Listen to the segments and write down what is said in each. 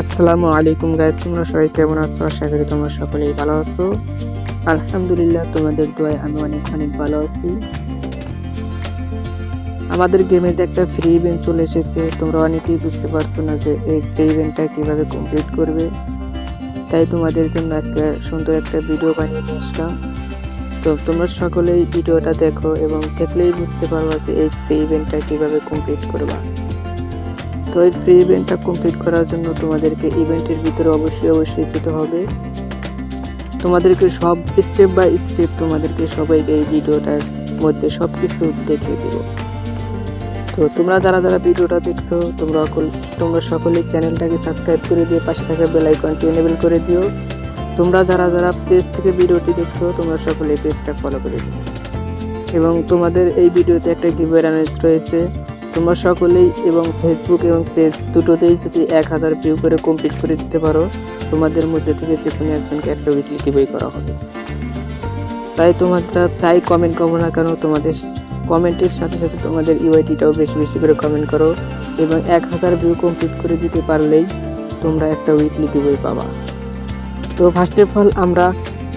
আসসালামু আলাইকুম গাইজ তোমরা সবাই কেমন আছো? আশা করি তোমরা সকলেই ভালো আছো। আলহামদুলিল্লাহ, তোমাদের দোয়ায় আমি অনেক অনেক ভালো আছি। আমাদের গেমে যে একটা ফ্রি ইভেন্ট চলে এসেছে, তোমরা অনেকেই বুঝতে পারছ না যে এই ফ্রি ইভেন্টটা কীভাবে কমপ্লিট করবে। তাই তোমাদের জন্য আজকে সুন্দর একটা ভিডিও বানিয়ে নিয়ে আসলাম। তো তোমরা সকলেই ভিডিওটা দেখো এবং দেখলেই বুঝতে পারবা যে এই ফ্রি ইভেন্টটা কীভাবে কমপ্লিট করবা। তো এই ফ্রি ইভেন্টটা কমপ্লিট করার জন্য তোমাদেরকে ইভেন্টের ভিতরে অবশ্যই অবশ্যই যেতে হবে। তোমাদেরকে সব স্টেপ বাই স্টেপ তোমাদেরকে সবাইকে এই ভিডিওটার মধ্যে সব কিছু দেখিয়ে দিব। তো তোমরা যারা যারা ভিডিওটা দেখছ, তোমরা তোমরা সকলেই চ্যানেলটাকে সাবস্ক্রাইব করে দিয়ে পাশে থাকা বেল আইকনটি এনেবল করে দিও। তোমরা যারা যারা পেজ থেকে ভিডিওটি দেখছ, তোমরা সকলে পেজটা ফলো করে দিও। এবং তোমাদের এই ভিডিওতে একটা গিভওয়ে অ্যানাউন্স রয়েছে। তোমরা সকলেই এবং ফেসবুক এবং পেজ দুটোতেই যদি এক হাজার ভিউ করে কমপ্লিট করে দিতে পারো, তোমাদের মধ্যে থেকে যে কোনো একজনকে একটা উইকলি গিভওয়ে করা হবে। তাই তোমরা, তাই কমেন্ট করব না কেন, তোমাদের কমেন্টের সাথে সাথে তোমাদের ইউআইটিটাও বেশি বেশি করে কমেন্ট করো এবং এক হাজার ভিউ কমপ্লিট করে দিতে পারলেই তোমরা একটা উইকলি গিভওয়ে পাবা। তো ফার্স্ট অফ অল আমরা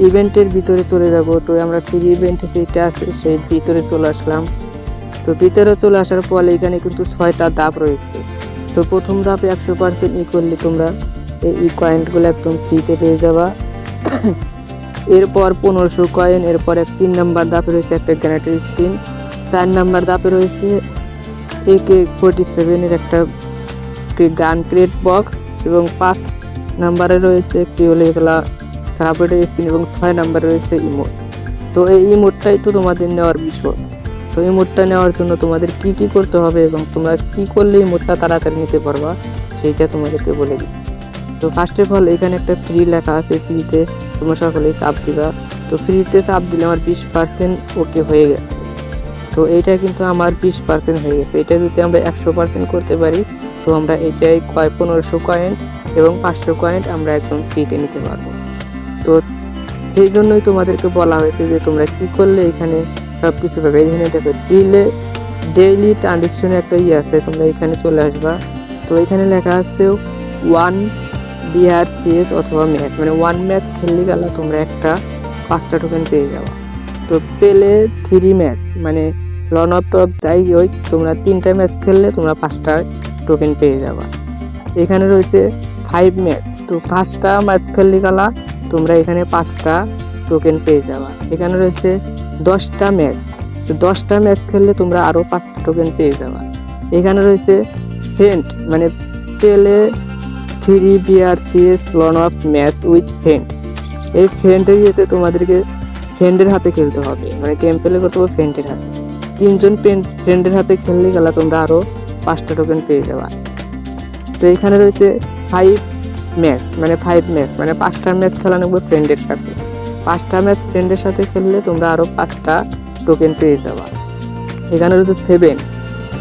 ইভেন্টের ভিতরে চলে যাব। তো আমরা ফ্রি ইভেন্টে যেটা আছে, সেই ভিতরে চলে আসলাম। তো ভিতরে চলে আসার পর এখানে কিন্তু ছয়টা ধাপ রয়েছে। তো প্রথম ধাপে একশো পার্সেন্ট ই করলে তোমরা এই ই কয়েন্টগুলো একদম ফ্রিতে পেয়ে যাবা। এরপর পনেরোশো কয়েন এরপর এক তিন নাম্বার ধাপে রয়েছে একটা গ্যানেটের স্ক্রিন চার নাম্বার ধাপে রয়েছে একে ফোর্টি সেভেনের একটা গান ক্রেট বক্স এবং পাঁচ নাম্বারে রয়েছে একটি হলো এগুলা সারাপেটের স্ক্রিন এবং ছয় নাম্বারে রয়েছে ইমোট তো এই ইমোটটাই তো তোমাদের নেওয়ার বিষয়। এই মোডটা নেওয়ার জন্য তোমাদের কি কি করতে হবে এবং তোমরা কি করলে এই মোডটা তাড়াতাড়ি নিতে পারবা, সেইটা তোমাদেরকে বলে দিচ্ছি। তো ফার্স্ট অফ অল এখানে একটা ফ্রি লেখা আছে ফ্রিতে তোমরা সকলেই চাপ দিবা। তো ফ্রিতে চাপ দিলে আমার বিশ পার্সেন্ট ওকে হয়ে গেছে। তো এইটা কিন্তু আমার বিশ পার্সেন্ট হয়ে গেছে। এটা যদি আমরা একশো পার্সেন্ট করতে পারি, তো আমরা এটাই কয়, পনেরোশো কয়েন্ট এবং পাঁচশো কয়েন্ট আমরা একদম ফ্রিতে নিতে পারব। তো সেই জন্যই তোমাদেরকে বলা হয়েছে যে তোমরা কি করলে এখানে সব কিছু পাবে এখানে দেখো ডিলে ডেইলি ট্রানজেকশনে একটা ইয়ে আছে, তোমরা এখানে চলে আসবা। তো এখানে লেখা আছে ওয়ান বিআর সিএস অথবা ম্যাচ মানে ওয়ান ম্যাচ খেললে গেলে তোমরা একটা পাঁচটা টোকেন পেয়ে যাবা। তো পেলে থ্রি ম্যাচ মানে লন অফ টপ যাই ওই, তোমরা তিনটা ম্যাচ খেললে তোমরা পাঁচটা টোকেন পেয়ে যাবা। এখানে রয়েছে ফাইভ ম্যাচ তো পাঁচটা ম্যাচ খেললে গেলা তোমরা এখানে পাঁচটা টোকেন পেয়ে যাবা। এখানে রয়েছে দশটা ম্যাচ তো দশটা ম্যাচ খেললে তোমরা আরও পাঁচটা টোকেন পেয়ে যাবা। এখানে রয়েছে ফেন্ট মানে পেলে three BR CS lone of match with ফেন্ট এই ফ্রেন্ডের ইয়েতে তোমাদেরকে ফ্রেন্ডের হাতে খেলতে হবে। মানে গেম প্লে করতে হবে ফ্রেন্ডের হাতে। তিনজন ফ্রেন্ডের হাতে খেললে গেলে তোমরা আরও পাঁচটা টোকেন পেয়ে যাবা। তো এখানে রয়েছে ফাইভ ম্যাচ মানে ফাইভ ম্যাচ মানে পাঁচটা ম্যাচ খেলা ফ্রেন্ডের সাথে। পাঁচটা ম্যাচ ফ্রেন্ডের সাথে খেললে তোমরা আরও পাঁচটা টোকেন পেয়ে যাবা। এখানে রয়েছে সেভেন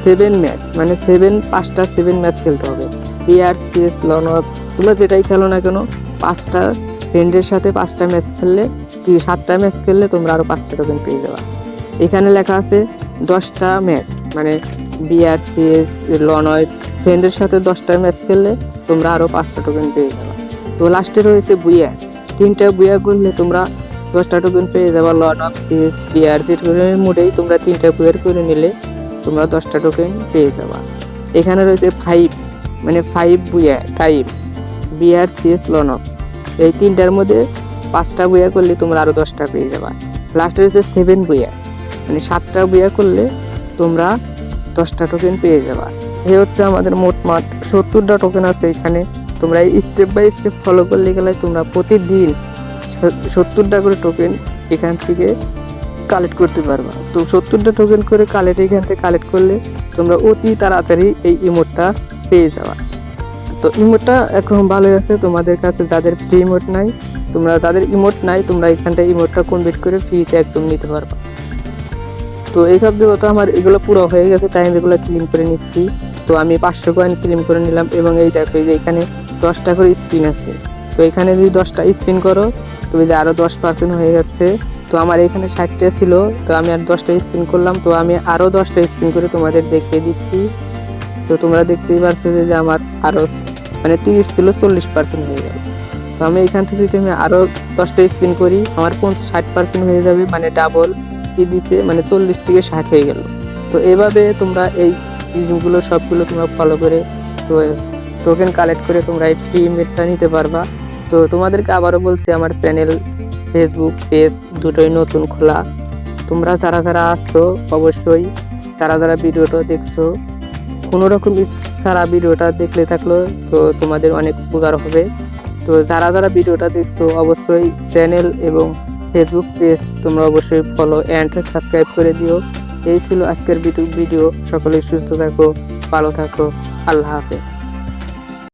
সেভেন ম্যাচ মানে সেভেন পাঁচটা সেভেন ম্যাচ খেলতে হবে। বিআর সিএস লন তোমরা যেটাই খেলো না কেন, পাঁচটা ফ্রেন্ডের সাথে পাঁচটা ম্যাচ খেললে, কি সাতটা ম্যাচ খেললে তোমরা আরও পাঁচটা টোকেন পেয়ে যাবা। এখানে লেখা আছে দশটা ম্যাচ মানে বিআর সিএস লনয় ফ্রেন্ডের সাথে দশটা ম্যাচ খেললে তোমরা আরও পাঁচটা টোকেন পেয়ে যাবা। তো লাস্টে রয়েছে বুয়া তিনটা বুয়া করলে তোমরা দশটা টোকেন পেয়ে যাবা লন অফ সিএস বিআর যে টোকেনের মোডেই তোমরা তিনটা বুয়ার করে নিলে তোমরা দশটা টোকেন পেয়ে যাবা। এখানে রয়েছে ফাইভ মানে ফাইভ বুয়া time BR CS lone of এই তিনটার মধ্যে পাঁচটা বইয়া করলে তোমরা আরও দশটা পেয়ে যাবা। লাস্টে রয়েছে সেভেন বইয়া মানে সাতটা বইয়া করলে তোমরা দশটা টোকেন পেয়ে যাবা। এই হচ্ছে আমাদের মোটমাট সত্তরটা টোকেন আছে এখানে। তোমরা স্টেপ বাই স্টেপ ফলো করলে গেলে তোমরা প্রতিদিন সত্তরটা করে টোকেন এখান থেকে কালেক্ট করতে পারবা। তো সত্তরটা টোকেন করে কালেক্ট এখান থেকে কালেক্ট করলে তোমরা অতি তাড়াতাড়ি এই ইমোটটা পেয়ে যাওয়া তো ইমোটটা এখন ভালোই আছে, তোমাদের কাছে যাদের ফ্রি ইমোট নাই, তোমরা যাদের ইমোট নাই, তোমরা এখানটা ইমোটটা কনভার্ট করে ফ্রিতে একদম নিতে পারবা। তো এই সব তো আমার এগুলো পুরো হয়ে গেছে, তাই আমি এগুলো ক্লিন করে নিচ্ছি। তো আমি পাঁচশো কয়েন ক্লিন করে নিলাম এবং এই দেখো এখানে দশটা করে স্পিন আছে। তো এখানে যদি দশটা স্পিন করো, তুমি যে আরও দশ পার্সেন্ট হয়ে যাচ্ছে, তো আমার এখানে ষাটটা ছিল, তো আমি আর দশটা স্পিন করলাম, তো আমি আরও দশটা স্পিন করে তোমাদের দেখিয়ে দিচ্ছি। তো তোমরা দেখতেই পারছ যে যে আমার আরও মানে তিরিশ ছিল, চল্লিশ পার্সেন্ট হয়ে গেল। তো আমি এখান থেকে যদি আমি আরও দশটা স্পিন করি, আমার পঞ্চাশ, ষাট পার্সেন্ট হয়ে যাবে মানে ডাবল কি দিছে মানে চল্লিশ থেকে ষাট হয়ে গেল। তো এভাবে তোমরা এই জিনিসগুলো সবগুলো তোমরা ফলো করে, তো টোকেন কালেক্ট করে তোমরা এই ফ্রি ইমেটটা নিতে পারবা। তো তোমাদেরকে আবারও বলছি, আমার চ্যানেল ফেসবুক পেজ দুটোই নতুন, খোলা। তোমরা যারা যারা আসছো, অবশ্যই যারা যারা ভিডিওটা দেখছ, কোনো রকম ছাড়া ভিডিওটা দেখলে থাকল, তো তোমাদের অনেক উপকার হবে। তো যারা যারা ভিডিওটা দেখছ, অবশ্যই চ্যানেল এবং ফেসবুক পেজ তোমরা অবশ্যই ফলো অ্যান্ড সাবস্ক্রাইব করে দিও। এই ছিল আজকের ভিডিও সকলেই সুস্থ থাকো, ভালো থাকো। আল্লাহ হাফেজ।